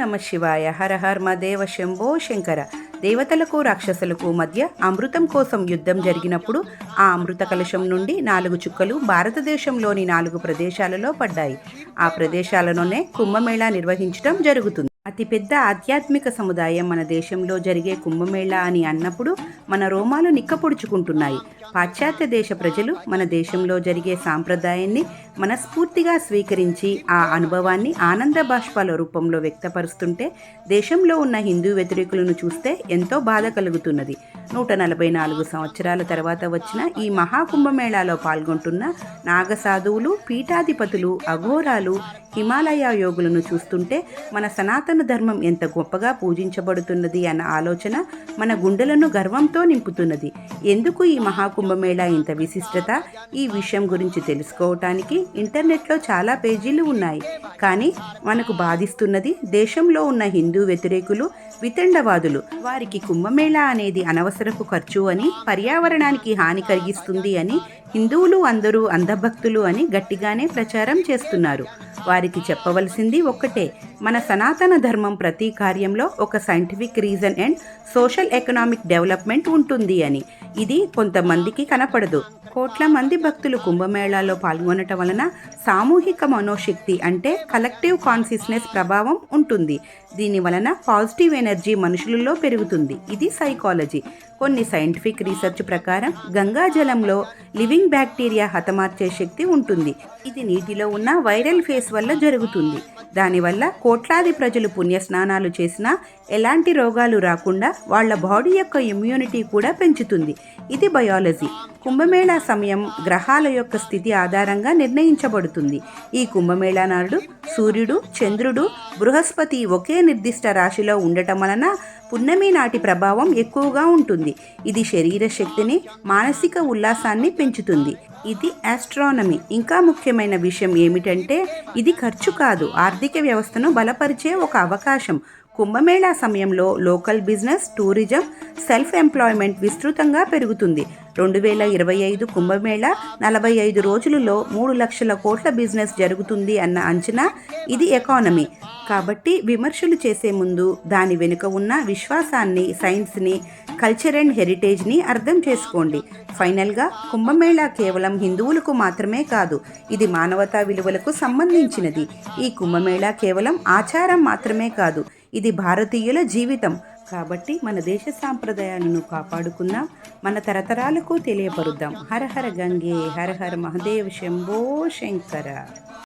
నమ శివాయ. హర హర్ మదేవ శంభో శంకర. దేవతలకు రాక్షసులకు మధ్య అమృతం కోసం యుద్ధం జరిగినప్పుడు ఆ అమృత కలశం నుండి నాలుగు చుక్కలు భారతదేశంలోని నాలుగు ప్రదేశాలలో పడ్డాయి. ఆ ప్రదేశాలలోనే కుంభమేళా నిర్వహించడం జరుగుతుంది. అతిపెద్ద ఆధ్యాత్మిక సముదాయం మన దేశంలో జరిగే కుంభమేళా అని అన్నప్పుడు మన రోమాలు నిక్కపొడుచుకుంటున్నాయి. పాశ్చాత్య దేశ ప్రజలు మన దేశంలో జరిగే సాంప్రదాయాన్ని మనస్ఫూర్తిగా స్వీకరించి ఆ అనుభవాన్ని ఆనంద బాష్పాల రూపంలో వ్యక్తపరుస్తుంటే దేశంలో ఉన్న హిందూ వ్యతిరేకులను చూస్తే ఎంతో బాధ కలుగుతున్నది. నూట నలభై నాలుగు సంవత్సరాల తర్వాత వచ్చిన ఈ మహాకుంభమేళాలో పాల్గొంటున్న నాగసాధువులు పీఠాధిపతులు అఘోరాలు హిమాలయ యోగులను చూస్తుంటే మన సనాతన ధర్మం ఎంత గొప్పగా పూజించబడుతున్నది అన్న ఆలోచన మన గుండెలను గర్వంతో నింపుతున్నది. ఎందుకు ఈ మహాకుంభమేళా ఇంత విశిష్టత? ఈ విషయం గురించి తెలుసుకోవటానికి ఇంటర్నెట్లో చాలా పేజీలు ఉన్నాయి. కానీ మనకు బాధిస్తున్నది దేశంలో ఉన్న హిందూ వ్యతిరేకులు వితండవాదులు. వారికి కుంభమేళా అనేది అనవసరపు ఖర్చు అని పర్యావరణానికి హాని కలిగిస్తుంది అని హిందువులు అందరూ అంధభక్తులు అని గట్టిగానే ప్రచారం చేస్తున్నారు. వారికి చెప్పవలసింది ఒక్కటే మన సనాతన ధర్మం ప్రతి కార్యంలో ఒక scientific reason and social economic development ఉంటుంది అని. ఇది కొంతమందికి కనపడదు. కోట్ల మంది భక్తులు కుంభమేళాలో పాల్గొనటం వలన సామూహిక మనోశక్తి అంటే కలెక్టివ్ కాన్షియస్నెస్ ప్రభావం ఉంటుంది. దీని వలన పాజిటివ్ ఎనర్జీ మనుషులలో పెరుగుతుంది. ఇది సైకాలజీ కొన్ని సైంటిఫిక్ రీసెర్చ్ ప్రకారం గంగా జలంలో లివింగ్ బ్యాక్టీరియా హతమార్చే శక్తి ఉంటుంది. ఇది నీటిలో ఉన్న వైరల్ ఫేస్ వల్ల జరుగుతుంది. దానివల్ల కోట్లాది ప్రజలు పుణ్యస్నానాలు చేసినా ఎలాంటి రోగాలు రాకుండా వాళ్ళ బాడీ యొక్క ఇమ్యూనిటీ కూడా పెంచుతుంది. ఇది బయాలజీ కుంభమేళా సమయం గ్రహాల యొక్క స్థితి ఆధారంగా నిర్ణయించబడుతుంది. ఈ కుంభమేళా నాడు సూర్యుడు చంద్రుడు బృహస్పతి ఒకే నిర్దిష్ట రాశిలో ఉండటం వలన పున్నమి నాటి ప్రభావం ఎక్కువగా ఉంటుంది. ఇది శరీర శక్తిని మానసిక ఉల్లాసాన్ని పెంచుతుంది. ఇది ఆస్ట్రానమీ ఇంకా ముఖ్యమైన విషయం ఏమిటంటే ఇది ఖర్చు కాదు ఆర్థిక వ్యవస్థను బలపరిచే ఒక అవకాశం. కుంభమేళా సమయంలో local business tourism self employment విస్తృతంగా పెరుగుతుంది. రెండు వేల ఇరవై ఐదు కుంభమేళ నలభై ఐదు రోజులలో మూడు లక్షల కోట్ల బిజినెస్ జరుగుతుంది అన్న అంచనా ఇది ఎకానమీ. కాబట్టి విమర్శలు చేసే ముందు దాని వెనుక ఉన్న విశ్వాసాన్ని సైన్స్ని కల్చర్ అండ్ హెరిటేజ్ని అర్థం చేసుకోండి. ఫైనల్గా కుంభమేళా కేవలం హిందువులకు మాత్రమే కాదు ఇది మానవతా విలువలకు సంబంధించినది. ఈ కుంభమేళా కేవలం ఆచారం మాత్రమే కాదు ఇది భారతీయుల జీవితం. కాబట్టి మన దేశ సాంప్రదాయాలను కాపాడుకుందాం. మన తరతరాలకు తెలియపరుద్దాం. హర హర గంగే హర హర మహదేవ్ శంభో శంకర.